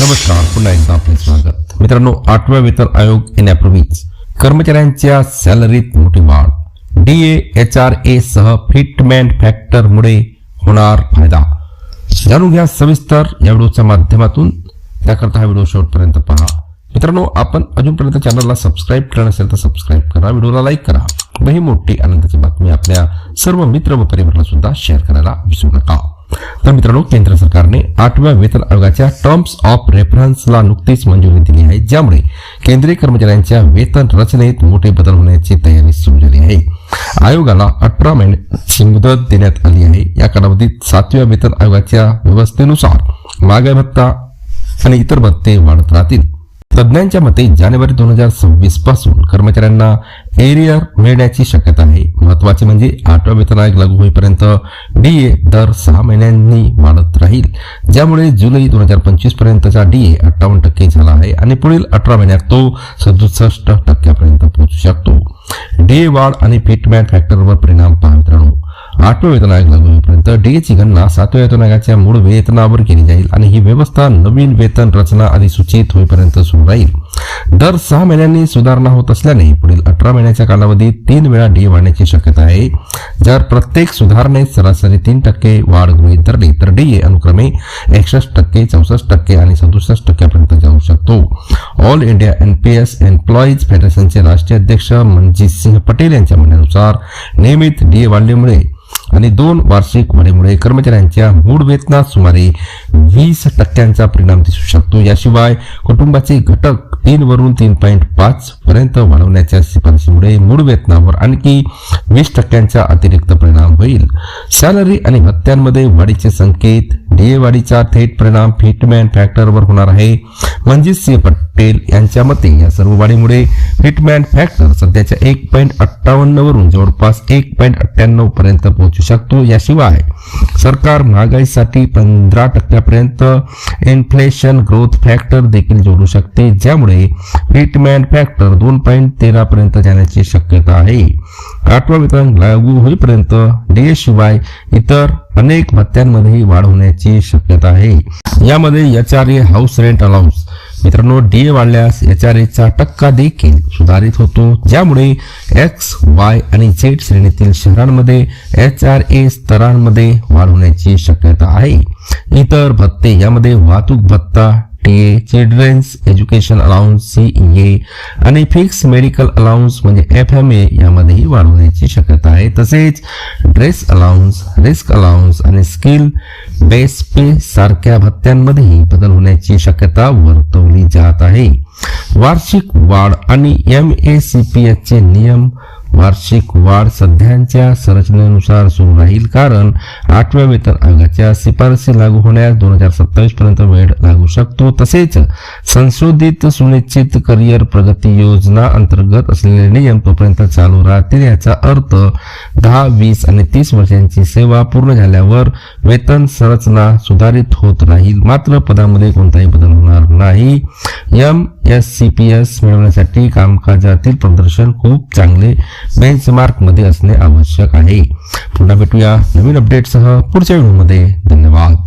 नमस्कार पुन्हा एकदा आपले स्वागत. मित्रांनो आठव्या वेतन आयोग येण्यापूर्वीच कर्मचाऱ्यांच्या सॅलरीत मोठी वाढ. डीए एच आर ए सह फिटमॅन फॅक्टर मुळे होणार फायदा. जाणून घ्या सविस्तर या व्हिडिओच्या माध्यमातून. त्याकरता हा व्हिडिओ शेवटपर्यंत पहा. मित्रांनो आपण अजूनपर्यंत चॅनलला सबस्क्राईब केलं नसेल तर सबस्क्राईब करा व्हिडिओला लाईक करा. व ही मोठी आनंदाची बातमी आपल्या सर्व मित्र व परिवाराला सुद्धा शेअर करायला विसरू नका. तर मित्रांनो केंद्र सरकारने आठव्या वेतन आयोगाच्या टर्म्स ऑफ रेफरन्सला नुकतीच मंजुरी दिली आहे ज्यामुळे केंद्रीय कर्मचाऱ्यांच्या वेतन रचनेत मोठे बदल होण्याची तयारी सुरू झाली आहे. आयोगाला अठरा महिन्याची मुदत देण्यात आली आहे. या कालावधीत सातव्या वेतन आयोगाच्या व्यवस्थेनुसार मागे भत्ता आणि इतर भत्ते वाढत राहतील. तज्ज्ञांच्या मते जानेवारी दोन हजार सव्वीसपासून कर्मचाऱ्यांना एरियर मिळण्याची शक्यता आहे. महत्त्वाचे म्हणजे आठवा वेतन आयोग लागू होईपर्यंत डी ए दर सहा महिन्यांनी वाढत राहील. ज्यामुळे जुलै दोन हजार पंचवीस पर्यंतचा ए अठ्ठावन्न टक्के झाला आहे आणि पुढील अठरा महिन्यात तो सदुसष्ट टक्क्यापर्यंत पोहोचू शकतो. डी ए वाढ आणि फिटमॅन फॅक्टरवर परिणाम पहा मित्रांनो आठव्या वेतन आयोग लागू होईपर्यंत डीएची गणना सातव्या वेतन आयोगाच्या मूळ वेतनावर केली जाईल आणि ही व्यवस्था नवीन वेतन रचना अधिसूचित होईपर्यंत सुरू राहील. दर सहा महिन्यांनी सुधारणा होत असल्याने पुढील अठरा महिन्याच्या कालावधीत तीन वेळा डीए वाढण्याची शक्यता आहे. जर प्रत्येक सुधारणेत सरासरी तीन टक्के वाढ गृहीत धरली तर डीए अनुक्रमे एकसष्ट टक्के चौसष्ट टक्के आणि सदुसष्ट टक्क्यापर्यंत जाऊ शकतो. ऑल इंडिया एनपीएस एम्प्लॉईज फेडरेशनचे राष्ट्रीय अध्यक्ष मनजित सिंह पटेल यांच्या म्हणण्यानुसार नियमित डीए वाढल्यामुळे आणि दोन वार्षिक वाढीमुळे कर्मचाऱ्यांच्या मूळ वेतनात सुमारे वीस टक्क्यांचा परिणाम दिसू शकतो. याशिवाय कुटुंबाचे घटक तीन वरून तीन पॉईंट पाच पर्यंत वाढवण्याच्या शिफारशीमुळे मूळ वेतनावर आणखी वीस टक्क्यांचा अतिरिक्त परिणाम होईल. सॅलरी आणि भत्त्यांमध्ये वाढीचे संकेत डीए वाढीचा थेट परिणाम फिटमॅन फॅक्टरवर होणार आहे. म्हणजे सिंह पटेल यांच्या मते या सर्व वाढीमुळे फिटमॅन फॅक्टर सध्याच्या एक पॉईंट अठ्ठावन्न वरून जवळपास एक पॉईंट अठ्ठ्याण्णव पर्यंत पोहोचू शकतो. याशिवाय सरकार महागाईसाठी पंधरा टक्क्यापर्यंत इन्फ्लेशन ग्रोथ फॅक्टर देखील जोडू शकते ज्यामुळे फिटमॅन फॅक्टर दोन पॉईंट तेरा पर्यंत जाण्याची शक्यता आहे. आठवा वेतन लागू होईपर्यंत डीए शिवाय इतर अनेक भत्त्यांमध्येही वाढ होण्याची शक्यता आहे. यामध्ये H R A house rent allowance मित्रांनो डी वाढल्यास एच आर एचा टक्का देखील सुधारित होतो. ज्यामुळे एक्स वाय आणि झेड श्रेणीतील शहरांमध्ये एच आर ए स्तरांमध्ये वाढ होण्याची शक्यता आहे. इतर भत्ते यामध्ये वाहतूक भत्ता TA children's education allowance CEA आणि फिक्स मेडिकल अलाउन्स म्हणजे एफ एम ए यामध्येही वाढ होण्याची शक्यता आहे. तसेच ड्रेस अलाउन्स रिस्क अलाउन्स आणि स्किल बेस पे सारख्या भत्त्यांमध्येही बदल होण्याची शक्यता वर्तवली जात आहे. वार्षिक वाढ आणि एम ए सी पी एचचे नियम वार्षिक वाढ सध्याच्या संरचनेनुसार सुरू राहील कारण आठव्या वेतन आयोगाच्या शिफारसी लागू होण्यास दोन हजार सत्तावीस पर्यंत वेळ लागू शकतो. तसेच संशोधित सुनिश्चित करिअर प्रगती योजना अंतर्गत असलेले नियम तोपर्यंत चालू राहतील याचा अर्थ दहा वीस आणि तीस वर्षांची सेवा पूर्ण झाल्यावर वेतन संरचना सुधारित होत राहील. मात्र पदामध्ये कोणताही बदल होणार नाही. M. S C P S मिळवण्यासाठी कामकाजातील प्रदर्शन खूप चांगले बेंचमार्कमध्ये असणे आवश्यक आहे. पुन्हा भेटूया नवीन अपडेटसह पुढच्या व्हिडिओमध्ये धन्यवाद.